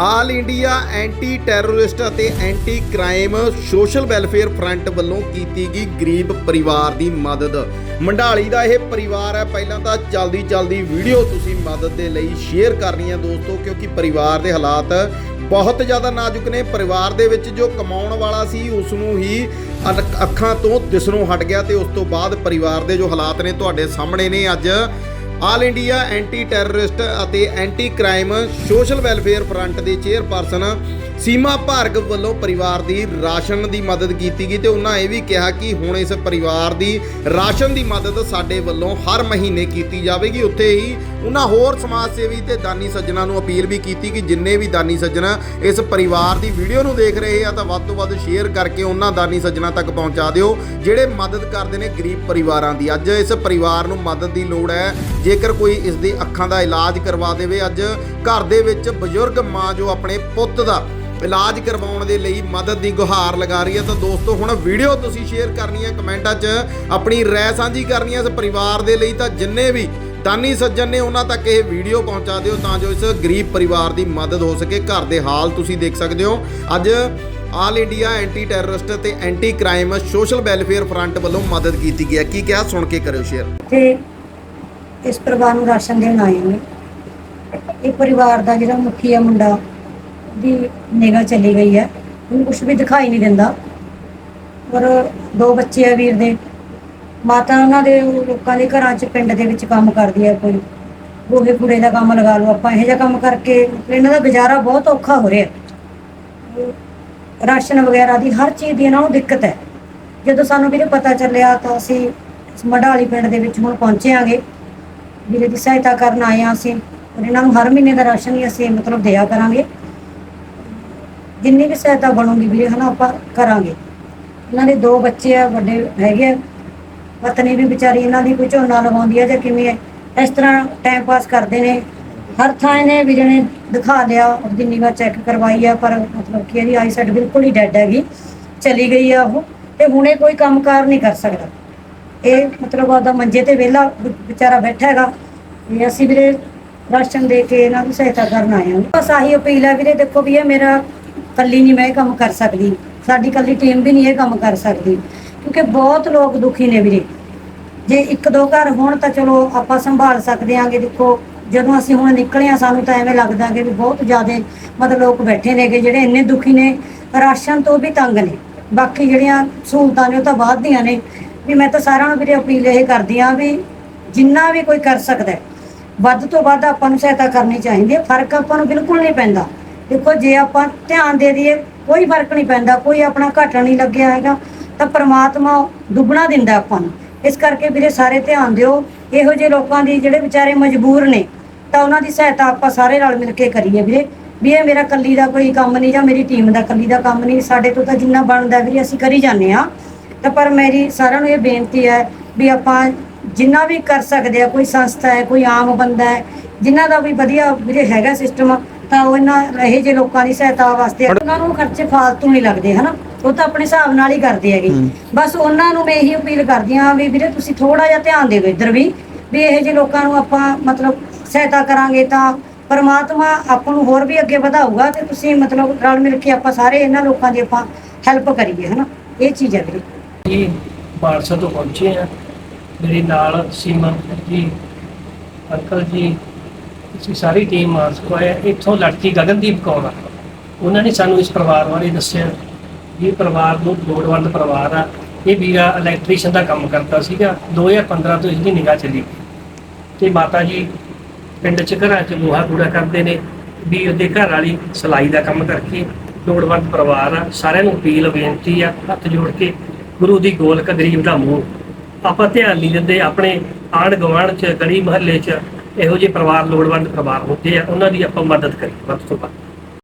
ਆਲ India anti terrorist ਅਤੇ anti crime social welfare front ਵੱਲੋਂ ਕੀਤੀ ਗਈ ਗਰੀਬ ਪਰਿਵਾਰ ਦੀ ਮਦਦ। ਮੰਡਾਲੀ ਦਾ ਇਹ ਪਰਿਵਾਰ ਹੈ। ਪਹਿਲਾਂ ਤਾਂ ਜਲਦੀ ਜਲਦੀ ਵੀਡੀਓ ਤੁਸੀਂ ਮਦਦ ਦੇ ਲਈ ਸ਼ੇਅਰ ਕਰਨੀ ਹੈ ਦੋਸਤੋ, ਕਿਉਂਕਿ ਪਰਿਵਾਰ ਦੇ ਹਾਲਾਤ ਬਹੁਤ ਜ਼ਿਆਦਾ ਨਾਜ਼ੁਕ ਨੇ। ਪਰਿਵਾਰ ਦੇ ਵਿੱਚ ਜੋ ਕਮਾਉਣ ਵਾਲਾ ਸੀ ਉਸ ਨੂੰ ਹੀ ਅੱਖਾਂ ਤੋਂ ਦਿਸਣੋਂ ਹਟ ਗਿਆ ਤੇ ਉਸ ਤੋਂ ਬਾਅਦ ਪਰਿਵਾਰ ਦੇ ਜੋ ਹਾਲਾਤ ਨੇ ਤੁਹਾਡੇ ਸਾਹਮਣੇ ਨੇ ਅੱਜ ਆਲ ਇੰਡੀਆ ਐਂਟੀ ਟੈਰਰਿਸਟ ਅਤੇ anti crime social welfare front ਦੇ ਚੇਅਰਪਰਸਨ ਸੀਮਾ ਭਾਰਗਵ ਵੱਲੋਂ ਪਰਿਵਾਰ ਦੀ ਰਾਸ਼ਨ ਦੀ ਮਦਦ ਕੀਤੀ ਗਈ ਤੇ ਉਹਨਾਂ ਇਹ ਵੀ ਕਿਹਾ ਕਿ ਹੁਣ ਇਸ ਪਰਿਵਾਰ ਦੀ ਰਾਸ਼ਨ ਦੀ ਮਦਦ ਸਾਡੇ ਵੱਲੋਂ ਹਰ ਮਹੀਨੇ ਕੀਤੀ ਜਾਵੇਗੀ। ਉੱਥੇ ਹੀ ਉਹਨਾਂ ਹੋਰ ਸਮਾਜ ਸੇਵੀ ਤੇ ਦਾਨੀ ਸੱਜਣਾ ਨੂੰ ਅਪੀਲ ਵੀ ਕੀਤੀ ਕਿ ਜਿੰਨੇ ਵੀ ਦਾਨੀ ਸੱਜਣਾ ਇਸ ਪਰਿਵਾਰ ਦੀ ਵੀਡੀਓ ਨੂੰ ਦੇਖ ਰਹੇ ਆ ਤਾਂ ਵੱਧ ਤੋਂ ਵੱਧ ਸ਼ੇਅਰ ਕਰਕੇ ਉਹਨਾਂ ਦਾਨੀ ਸੱਜਣਾ ਤੱਕ ਪਹੁੰਚਾ ਦਿਓ, ਜਿਹੜੇ ਮਦਦ ਕਰਦੇ ਨੇ ਗਰੀਬ ਪਰਿਵਾਰਾਂ ਦੀ। ਅੱਜ ਇਸ ਪਰਿਵਾਰ ਨੂੰ ਮਦਦ ਦੀ ਲੋੜ ਹੈ। ਜੇਕਰ ਕੋਈ ਇਸ ਦੀ ਅੱਖਾਂ ਦਾ ਇਲਾਜ ਕਰਵਾ ਦੇਵੇ, ਅੱਜ ਘਰ ਦੇ ਵਿੱਚ ਬਜ਼ੁਰਗ ਮਾਂ ਜੋ ਆਪਣੇ ਪੁੱਤ ਦਾ ਇਲਾਜ ਕਰਵਾਉਣ ਦੇ ਲਈ ਮਦਦ ਦੀ ਗੁਹਾਰ ਲਗਾ ਰਹੀ ਹੈ, ਤਾਂ ਦੋਸਤੋ, ਹੁਣ ਵੀਡੀਓ ਤੁਸੀਂ ਸ਼ੇਅਰ ਕਰਨੀ ਹੈ ਕਮੈਂਟਾਂ 'ਚ, ਆਪਣੀ ਰਾਏ ਸਾਂਝੀ ਕਰਨੀ ਹੈ ਇਸ ਪਰਿਵਾਰ ਦੇ ਲਈ, ਤਾਂ ਜਿੰਨੇ ਵੀ ਦਾਨੀ ਸੱਜਣ ਨੇ ਉਹਨਾਂ ਤੱਕ ਇਹ ਵੀਡੀਓ ਪਹੁੰਚਾ ਦਿਓ, ਤਾਂ ਜੋ ਇਸ ਗਰੀਬ ਪਰਿਵਾਰ ਦੀ ਮਦਦ ਹੋ ਸਕੇ। ਘਰ ਦੇ ਹਾਲ ਤੁਸੀਂ ਦੇਖ ਸਕਦੇ ਹੋ। ਅੱਜ ਆਲ ਇੰਡੀਆ ਐਂਟੀ ਟੈਰਰਿਸਟ ਤੇ anti crime social welfare front ਵੱਲੋਂ ਮਦਦ ਕੀਤੀ ਗਈ ਹੈ। ਕੀ ਕਿਹਾ? ਸੁਣ ਕੇ ਕਰਿਓ ਸ਼ੇਅਰ। ਇਸ ਪਰਿਵਾਰ ਨੂੰ ਰਾਸ਼ਨ ਦੇਣ ਆਏ ਨੇ। ਇਹ ਪਰਿਵਾਰ ਦਾ ਜਿਹੜਾ ਮੁਖੀ ਆ ਮੁੰਡਾ ਦੀ ਨਿਗਾਹ ਚਲੀ ਗਈ ਹੈ। ਉਹਨੂੰ ਕੁਝ ਵੀ ਦਿਖਾਈ ਨਹੀਂ ਦਿੰਦਾ। ਔਰ ਦੋ ਬੱਚੇ ਆ ਵੀਰ ਦੇ। ਮਾਤਾ ਉਹਨਾਂ ਦੇ ਲੋਕਾਂ ਦੇ ਘਰਾਂ 'ਚ, ਪਿੰਡ ਦੇ ਵਿੱਚ ਕੰਮ ਕਰਦੀ ਹੈ ਕੋਈ। ਗੋਹੇ ਕੂੜੇ ਦਾ ਕੰਮ ਲਗਾ ਲਓ ਆਪਾਂ, ਇਹੋ ਜਿਹਾ ਕੰਮ ਕਰਕੇ ਇਹਨਾਂ ਦਾ ਗੁਜ਼ਾਰਾ ਬਹੁਤ ਔਖਾ ਹੋ ਰਿਹਾ। ਰਾਸ਼ਨ ਵਗੈਰਾ ਦੀ ਹਰ ਚੀਜ਼ ਦੀ ਇਹਨਾਂ ਨੂੰ ਦਿੱਕਤ ਹੈ। ਜਦੋਂ ਸਾਨੂੰ ਵੀਰੇ ਪਤਾ ਚੱਲਿਆ ਤਾਂ ਅਸੀਂ ਮਡਾਲੀ ਪਿੰਡ ਦੇ ਵਿੱਚ ਹੁਣ ਪਹੁੰਚੇ ਆਂਗੇ। ਵੀਰੇ ਦੀ ਸਹਾਇਤਾ ਕਰਨ ਆਏ ਹਾਂ ਅਸੀਂ। ਔਰ ਇਹਨਾਂ ਨੂੰ ਹਰ ਮਹੀਨੇ ਦਾ ਰਾਸ਼ਨ ਹੀ ਅਸੀਂ ਮਤਲਬ ਦਿਆ ਕਰਾਂਗੇ। ਜਿੰਨੀ ਵੀ ਸਹਾਇਤਾ ਬਣੂਗੀ ਵੀਰੇ, ਹਨਾ, ਆਪਾਂ ਕਰਾਂਗੇ। ਇਹਨਾਂ ਦੇ ਦੋ ਬੱਚੇ ਆ, ਵੱਡੇ ਹੈਗੇ ਆ। ਪਤਨੀ ਵੀ ਵਿਚਾਰੀ ਇਹਨਾਂ ਦੀ ਕੋਈ ਝੋਨਾ ਲਗਾਉਂਦੀ ਆ ਜਾਂ ਕਿਵੇਂ ਹੈ ਇਸ ਤਰ੍ਹਾਂ ਟਾਈਮ ਪਾਸ ਕਰਦੇ ਨੇ। ਹਰ ਥਾਂ ਇਹਨੇ ਵੀ ਜਣੇ ਦਿਖਾ ਲਿਆ ਔਰ ਜਿੰਨੀ ਵਾਰ ਚੈੱਕ ਕਰਵਾਈ ਆ, ਪਰ ਮਤਲਬ ਕਿ ਇਹਦੀ ਆਈਸਾਈਟ ਬਿਲਕੁਲ ਹੀ ਡੈਡ ਹੈਗੀ। ਚਲੀ ਗਈ ਆ ਉਹ। ਤੇ ਹੁਣੇ ਕੋਈ ਕੰਮਕਾਰ ਨਹੀਂ ਕਰ ਸਕਦਾ। ਇਹ ਮਤਲਬ ਆਦਾ ਮੰਜੇ ਤੇ ਵਿਹਲਾ ਵਿਚਾਰਾ ਬੈਠਾ ਹੈਗਾ। ਇਹ ਅਸੀਂ ਵੀਰੇ ਰਾਸ਼ਨ ਦੇ ਕੇ ਇਹਨਾਂ ਨੂੰ ਸਹਾਇਤਾ ਕਰਨ ਆਏ ਹਾਂ। ਬਸ ਆਹੀ ਅਪੀਲ ਹੈ ਵੀਰੇ, ਦੇਖੋ ਵੀ ਇਹ ਮੇਰਾ ਕੱਲੀ ਨਹੀਂ ਮੈਂ ਇਹ ਕੰਮ ਕਰ ਸਕਦੀ। ਸਾਡੀ ਕੱਲੀ ਟੀਮ ਵੀ ਨਹੀਂ ਇਹ ਕੰਮ ਕਰ ਸਕਦੀ। ਕਿਉਂਕਿ ਬਹੁਤ ਲੋਕ ਦੁਖੀ ਨੇ ਵੀਰੇ। ਜੇ ਇੱਕ ਦੋ ਘਰ ਹੋਣ ਤਾਂ ਚਲੋ ਆਪਾਂ ਸੰਭਾਲ ਸਕਦੇ ਆਂਗੇ। ਦੇਖੋ, ਜਦੋਂ ਅਸੀਂ ਹੁਣ ਨਿਕਲੇ ਆ ਸਾਨੂੰ ਤਾਂ ਐਵੇਂ ਲੱਗਦਾ ਕਿ ਵੀ ਬਹੁਤ ਜ਼ਿਆਦਾ ਮਤਲਬ ਲੋਕ ਬੈਠੇ ਨੇਗੇ ਜਿਹੜੇ ਇੰਨੇ ਦੁਖੀ ਨੇ। ਰਾਸ਼ਨ ਤੋਂ ਵੀ ਤੰਗ ਨੇ। ਬਾਕੀ ਜਿਹੜੀਆਂ ਸਹੂਲਤਾਂ ਨੇ ਉਹ ਤਾਂ ਬਾਅਦ ਦੀਆਂ ਨੇ। ਵੀ ਮੈਂ ਤਾਂ ਸਾਰਿਆਂ ਨੂੰ ਵੀਰੇ ਅਪੀਲ ਇਹ ਕਰਦੀ ਆ ਵੀ ਜਿੰਨਾ ਵੀ ਕੋਈ ਕਰ ਸਕਦਾ ਹੈ, ਵੱਧ ਤੋਂ ਵੱਧ ਆਪਾਂ ਨੂੰ ਸਹਾਇਤਾ ਕਰਨੀ ਚਾਹੀਦੀ ਹੈ। ਫ਼ਰਕ ਆਪਾਂ ਨੂੰ ਬਿਲਕੁਲ ਨਹੀਂ ਪੈਂਦਾ। ਦੇਖੋ ਜੇ ਆਪਾਂ ਧਿਆਨ ਦੇ ਦਈਏ ਕੋਈ ਫ਼ਰਕ ਨਹੀਂ ਪੈਂਦਾ। ਕੋਈ ਆਪਣਾ ਘਾਟਾ ਨਹੀਂ ਲੱਗਿਆ ਹੈਗਾ ਤਾਂ ਪ੍ਰਮਾਤਮਾ ਦੁੱਗਣਾ ਦਿੰਦਾ ਆਪਾਂ ਨੂੰ। ਇਸ ਕਰਕੇ ਵੀਰੇ ਸਾਰੇ ਧਿਆਨ ਦਿਓ। ਇਹੋ ਜਿਹੇ ਲੋਕਾਂ ਦੀ ਜਿਹੜੇ ਵਿਚਾਰੇ ਮਜਬੂਰ ਨੇ ਤਾਂ ਉਹਨਾਂ ਦੀ ਸਹਾਇਤਾ ਆਪਾਂ ਸਾਰੇ ਰਲ ਮਿਲ ਕੇ ਕਰੀਏ ਵੀਰੇ। ਵੀ ਇਹ ਮੇਰਾ ਕੱਲੀ ਦਾ ਕੋਈ ਕੰਮ ਨਹੀਂ ਜਾਂ ਮੇਰੀ ਟੀਮ ਦਾ ਕੱਲੀ ਦਾ ਕੰਮ ਨਹੀਂ ਸਾਡੇ ਤੋਂ ਤਾਂ ਜਿੰਨਾ ਬਣਦਾ ਵੀਰੇ ਅਸੀਂ ਕਰੀ ਜਾਂਦੇ ਆ ਤਾਂ ਪਰ ਮੇਰੀ ਸਾਰਿਆਂ ਨੂੰ ਇਹ ਬੇਨਤੀ ਹੈ ਵੀ ਆਪਾਂ ਜਿੰਨਾ ਵੀ ਕਰ ਸਕਦੇ ਆ ਕੋਈ ਸੰਸਥਾ ਹੈ ਕੋਈ ਆਮ ਬੰਦਾ ਹੈ ਜਿਨ੍ਹਾਂ ਦਾ ਵੀ ਵਧੀਆ ਵੀਰੇ ਹੈਗਾ ਸਿਸਟਮ ਤਾਂ ਉਹ ਇਹਨਾਂ ਇਹੋ ਜਿਹੇ ਲੋਕਾਂ ਦੀ ਸਹਾਇਤਾ ਵਾਸਤੇ ਉਹਨਾਂ ਨੂੰ ਖਰਚੇ ਫਾਲਤੂ ਨਹੀਂ ਲੱਗਦੇ ਹਨਾ? ਉਹ ਤਾਂ ਆਪਣੇ ਹਿਸਾਬ ਨਾਲ ਹੀ ਕਰਦੇ ਹੈਗੇ। ਬਸ ਉਹਨਾਂ ਨੂੰ ਮੈਂ ਇਹੀ ਅਪੀਲ ਕਰਦੀ ਹਾਂ ਵੀ ਵੀਰੇ ਤੁਸੀਂ ਥੋੜਾ ਜਿਹਾ ਧਿਆਨ ਦਿਓ ਇੱਧਰ ਵੀ ਵੀ ਇਹੋ ਜਿਹੇ ਲੋਕਾਂ ਨੂੰ ਆਪਾਂ ਮਤਲਬ ਸਹਾਇਤਾ ਕਰਾਂਗੇ ਤਾਂ ਪਰਮਾਤਮਾ ਆਪਾਂ ਨੂੰ ਹੋਰ ਵੀ ਅੱਗੇ ਵਧਾਊਗਾ ਤੇ ਤੁਸੀਂ ਮਤਲਬ ਰਲ ਮਿਲ ਕੇ ਆਪਾਂ ਸਾਰੇ ਇਹਨਾਂ ਲੋਕਾਂ ਦੀ ਆਪਾਂ ਹੈਲਪ ਕਰੀਏ ਹਨਾ? ਇਹ ਚੀਜ਼ ਹੈ ਵੀਰੇ। ਜੀ, ਬਾਰਸਾ ਤੋਂ ਪਹੁੰਚੇ ਆ ਮੇਰੇ ਨਾਲ ਸੀਮਾ ਜੀ, ਅੰਕਲ ਜੀ ਅਸੀਂ ਸਾਰੀ ਟੀਮ ਮਾਸਕੋ ਆਇਆ ਇੱਥੋਂ ਲੜਕੀ ਗਗਨਦੀਪ ਕੌਰ ਆ। ਉਹਨਾਂ ਨੇ ਸਾਨੂੰ ਇਸ ਪਰਿਵਾਰ ਬਾਰੇ ਦੱਸਿਆ ਇਹ ਪਰਿਵਾਰ ਨੂੰ ਲੋੜਵੰਦ ਪਰਿਵਾਰ ਆ। ਇਹ ਵੀਰਾ ਇਲੈਕਟ੍ਰੀਸ਼ੀਅਨ ਦਾ ਕੰਮ ਕਰਦਾ ਸੀਗਾ। 2015 ਤੋਂ ਇਸ ਦੀ ਨਿਗਾਹ ਚਲੀ ਤੇ ਮਾਤਾ ਜੀ ਪਿੰਡ ਚ ਘਰਾਂ ਚ ਲੋਹਾ ਕੂੜਾ ਕਰਦੇ ਨੇ ਵੀ ਉਹਦੇ ਘਰ ਵਾਲੀ ਸਲਾਈ ਦਾ ਕੰਮ ਕਰਕੇ ਲੋੜਵੰਦ ਪਰਿਵਾਰ ਆ। ਸਾਰਿਆਂ ਨੂੰ ਅਪੀਲ ਬੇਨਤੀ ਆ, ਹੱਥ ਜੋੜ ਕੇ ਗੁਰੂ ਦੀ ਗੋਲਕ ਗਰੀਬ ਦਾ ਮੂੰਹ। ਆਪਾਂ ਧਿਆਨ ਨਹੀਂ ਦਿੰਦੇ, ਆਪਣੇ ਆਂਢ ਗੁਆਂਢ ਚ ਗਲੀ ਮੁਹੱਲੇ ਚ ਇਹੋ ਜਿਹੇ ਪਰਿਵਾਰ, ਲੋੜਵੰਦ ਪਰਿਵਾਰ ਹੁੰਦੇ ਆ, ਉਹਨਾਂ ਦੀ ਆਪਾਂ ਮਦਦ ਕਰੀਏ ਵੱਧ ਤੋਂ ਵੱਧ।